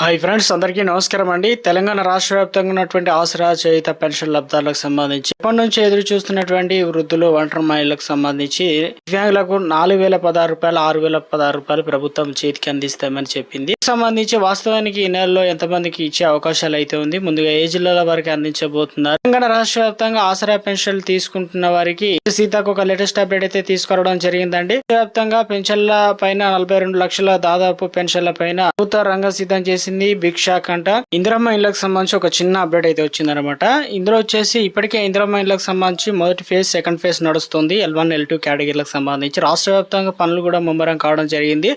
Hi friends అందరికీ నమస్కారం అండి. తెలంగాణ రాష్ట్ర వ్యాప్తంగా ఉన్నటువంటి ఆసరా చేయుత పెన్షన్ లబ్ధాలకు సంబంధించి ఇప్పటి నుంచి ఎదురు చూస్తున్నటువంటి వృద్ధులు ఒంటరి మహిళలకు సంబంధించి దివ్యాంగులకు నాలుగు వేల పదహారు రూపాయలు ఆరు వేల పదహారు రూపాయలు ప్రభుత్వం చేతికి అందిస్తామని చెప్పింది. సంబంధించి వాస్తవానికి ఈ నెలలో ఎంతమందికి ఇచ్చే అవకాశాలు అయితే ఉంది ముందుగా ఏ జిల్లాల వారికి అందించబోతున్నారు? తెలంగాణ రాష్ట్ర వ్యాప్తంగా ఆసరా పెన్షన్లు తీసుకుంటున్న వారికి సీతకు ఒక లేటెస్ట్ అప్డేట్ అయితే తీసుకురావడం జరిగిందండి. వ్యాప్తంగా పెన్షన్ల పైన నలభై రెండు లక్షల దాదాపు పెన్షన్ల పైన ప్రభుత్వ రంగం సిద్ధం చేసి చేసింది బిగ్ షాక్ అంట ఇందిరమ్మ ఇండ్లకు సంబంధించి ఒక చిన్న అప్డేట్ అయితే వచ్చిందనమాట. ఇందులో వచ్చేసి ఇప్పటికే ఇందిరమ్మ ఇండ్లకు సంబంధించి మొదటి ఫేజ్ సెకండ్ ఫేజ్ నడుస్తుంది. ఎల్ వన్ ఎల్ టూ కేటగిరీలకు సంబంధించి. రాష్ట్ర వ్యాప్తంగా పనులు కూడా ముమ్మరం కావడం జరిగింది.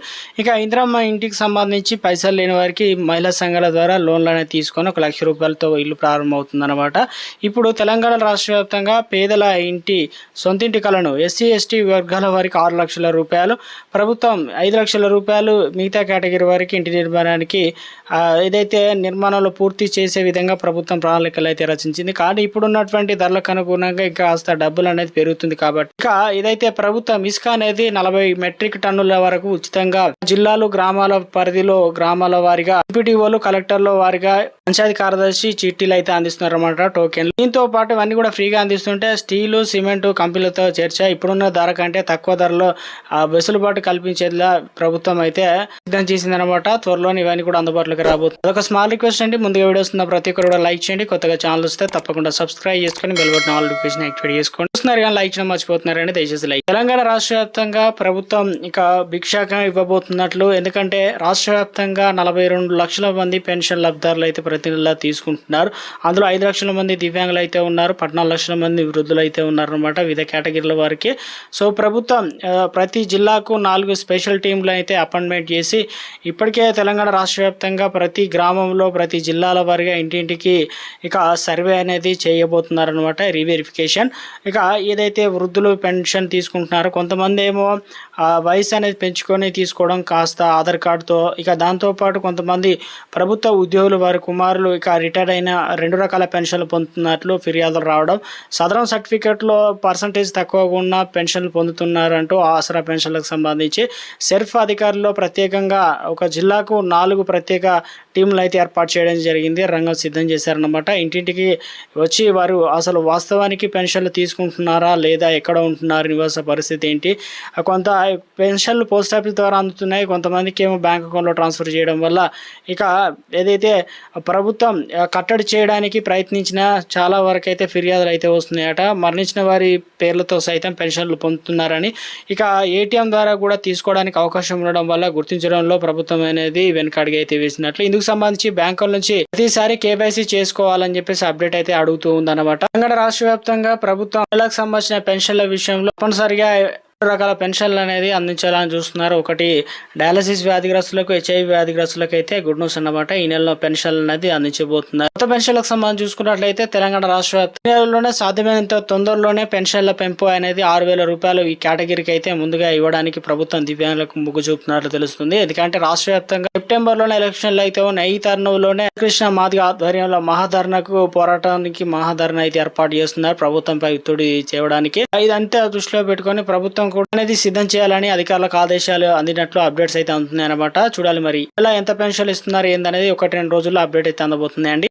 ఇక ఇందిరమ్మ ఇంటికి సంబంధించి పైసలు లేని వారికి మహిళా సంఘాల ద్వారా లోన్లు అనేది తీసుకొని ఒక లక్ష రూపాయలతో ఇల్లు ప్రారంభమవుతుంది అనమాట ఇప్పుడు తెలంగాణ రాష్ట్ర వ్యాప్తంగా పేదల ఇంటి సొంతింటి కలను ఎస్సీ ఎస్టీ వర్గాల వారికి ఆరు లక్షల రూపాయలు ప్రభుత్వం ఐదు లక్షల రూపాయలు మిగతా కేటగిరీ వారికి ఇంటి నిర్మాణానికి ఏదైతే నిర్మాణాలు పూర్తి చేసే విధంగా ప్రభుత్వం ప్రణాళికలు అయితే రచించింది. కానీ ఇప్పుడున్నటువంటి ధరలకు అనుగుణంగా ఇంకా కాస్త డబ్బులు అనేది పెరుగుతుంది కాబట్టి. ఇక ఏదైతే ప్రభుత్వం ఇసుక అనేది నలభై మెట్రిక్ టన్నుల వరకు ఉచితంగా జిల్లాలు గ్రామాల పరిధిలో గ్రామాల వారిగా ఎంపీటీఓలు కలెక్టర్ల వారిగా పంచాయతీ కార్యదర్శి చిట్టీలు అయితే అందిస్తున్నారు అనమాట టోకెన్లు. దీంతో పాటు ఇవన్నీ కూడా ఫ్రీగా అందిస్తుంటే స్టీలు సిమెంట్ కంపెనీలతో చేర్చా ఇప్పుడున్న ధర కంటే తక్కువ ధరలో ఆ, వెసులుబాటు కల్పించేలా ప్రభుత్వం అయితే సిద్ధం చేసిందనమాట త్వరలోనే ఇవన్నీ కూడా అందుబాటులో దగ్గర రాబోతుంది. అదొక స్మాల్ రిక్వెస్ట్ అండి. ముందుగా వీడియోస్ ఉన్న ప్రతి ఒక్కరు కూడా లైక్ చేయండి. కొత్తగా ఛానల్ వస్తే తప్పకుండా సబ్స్క్రైబ్ చేసుకొని bell button all notification activate చేసుకోండి. చూస్తున్నారు కానీ లైక్ చేయడం మర్చిపోతున్నారండి. దయచేసి లైక్ తెలంగాణ రాష్ట్ర వ్యాప్తంగా ప్రభుత్వం ఇక భిక్షాక ఇవ్వబోతున్నట్లు. ఎందుకంటే రాష్ట్ర వ్యాప్తంగా నలభై రెండు లక్షల మంది పెన్షన్ లబ్ధారులు అయితే ప్రతి నెల తీసుకుంటున్నారు. అందులో ఐదు లక్షల మంది దివ్యాంగులు అయితే ఉన్నారు. పద్నాలుగు లక్షల మంది వృద్ధులు అయితే ఉన్నారు అనమాట వివిధ కేటగిరీల వారికి. సో ప్రభుత్వం ప్రతి జిల్లాకు నాలుగు స్పెషల్ టీంలు అయితే అపాయింట్మెంట్ చేసి ఇప్పటికే తెలంగాణ రాష్ట్ర వ్యాప్తంగా ప్రతి గ్రామంలో ప్రతి జిల్లాల వారిగా ఇంటింటికి ఇక సర్వే అనేది చేయబోతున్నారనమాట రీవెరిఫికేషన్. ఇక ఏదైతే వృద్ధులు పెన్షన్ తీసుకుంటున్నారో కొంతమంది ఏమో వయసు అనేది పెంచుకొని తీసుకోవడం కాస్త ఆధార్ కార్డుతో ఇక దాంతోపాటు కొంతమంది ప్రభుత్వ ఉద్యోగులు వారి కుమారులు ఇక రిటైర్ అయిన రెండు రకాల పెన్షన్లు పొందుతున్నట్లు ఫిర్యాదులు రావడం సదరం సర్టిఫికెట్లో పర్సంటేజ్ తక్కువగా ఉన్న పెన్షన్లు పొందుతున్నారంటూ ఆసరా పెన్షన్లకు సంబంధించి. సెర్ఫ్ అధికారులు ప్రత్యేకంగా ఒక జిల్లాకు నాలుగు ప్రత్యేక టీంలు అయితే ఏర్పాటు చేయడం జరిగింది. రంగం సిద్ధం చేశారనమాట ఇంటింటికి వచ్చి వారు అసలు వాస్తవానికి పెన్షన్లు తీసుకుంటున్నారా లేదా ఎక్కడ ఉంటున్నారు? నివాస పరిస్థితి ఏంటి? కొంత పెన్షన్లు పోస్ట్ ఆఫీస్ ద్వారా అందుతున్నాయి. కొంతమందికి ఏమో బ్యాంక్ అకౌంట్లో ట్రాన్స్ఫర్ చేయడం వల్ల ఇక ఏదైతే ప్రభుత్వం కట్టడి చేయడానికి ప్రయత్నించిన చాలా వరకు అయితే ఫిర్యాదులు అయితే వస్తున్నాయట. మరణించిన వారి పేర్లతో సైతం పెన్షన్లు పొందుతున్నారని ఇక ఏటీఎం ద్వారా కూడా తీసుకోవడానికి అవకాశం ఉండడం వల్ల గుర్తించడంలో ప్రభుత్వం అనేది వెనకడిగి అయితే చేస్తున్నట్లు. ఇందుకు సంబంధించి బ్యాంకుల నుంచి ప్రతిసారి కేవైసీ చేసుకోవాలని చెప్పేసి అప్డేట్ అయితే అడుగుతూ ఉందన్నమాట. తెలంగాణ రాష్ట్ర వ్యాప్తంగా ప్రభుత్వం సంబంధించిన పెన్షన్ల విషయంలో తప్పనిసరిగా రకాల పెన్షన్లు అనేది అందించాలని చూస్తున్నారు. ఒకటి డయాలసిస్ వ్యాధిగ్రస్తులకు హెచ్ఐవి వ్యాధిగ్రస్తులకు అయితే గుడ్ న్యూస్ అన్నమాట. ఈ నెలలో పెన్షన్లు అనేది అందించబోతున్నారు. కొత్త పెన్షన్లకు సంబంధించి చూసుకున్నట్లయితే తెలంగాణ రాష్ట్ర వ్యాప్తంలోనే నెలలోనే సాధ్యమైనంత తొందరలోనే పెన్షన్ల పెంపు అనేది ఆరు వేల రూపాయలు ఈ కేటగిరీకి అయితే ముందుగా ఇవ్వడానికి ప్రభుత్వం దివ్యాంగులకు మొగ్గు చూపుతున్నట్లు తెలుస్తుంది. ఎందుకంటే రాష్ట్ర వ్యాప్తంగా సెప్టెంబర్లోనే ఎలక్షన్లు అయితే ఉన్నాయి. ఈ తరుణంలోనే కృష్ణ మాదిగ ఆధ్వర్యంలో మహాధరణకు పోరాటానికి మహాధరణ అయితే ఏర్పాటు చేస్తున్నారు ప్రభుత్వంపై ఒత్తిడి చేయడానికి. ఇదంతా దృష్టిలో పెట్టుకొని ప్రభుత్వం కూడా అనేది సిద్ధం చేయాలని అధికారులకు ఆదేశాలు అందినట్లు అప్డేట్స్ అయితే అందుతున్నాయి అనమాట చూడాలి మరి. ఇలా ఎంత పెన్షన్లు ఇస్తున్నారు ఏందనేది ఒకటి రెండు రోజుల్లో అప్డేట్ అయితే అందబోతుంది. అండి.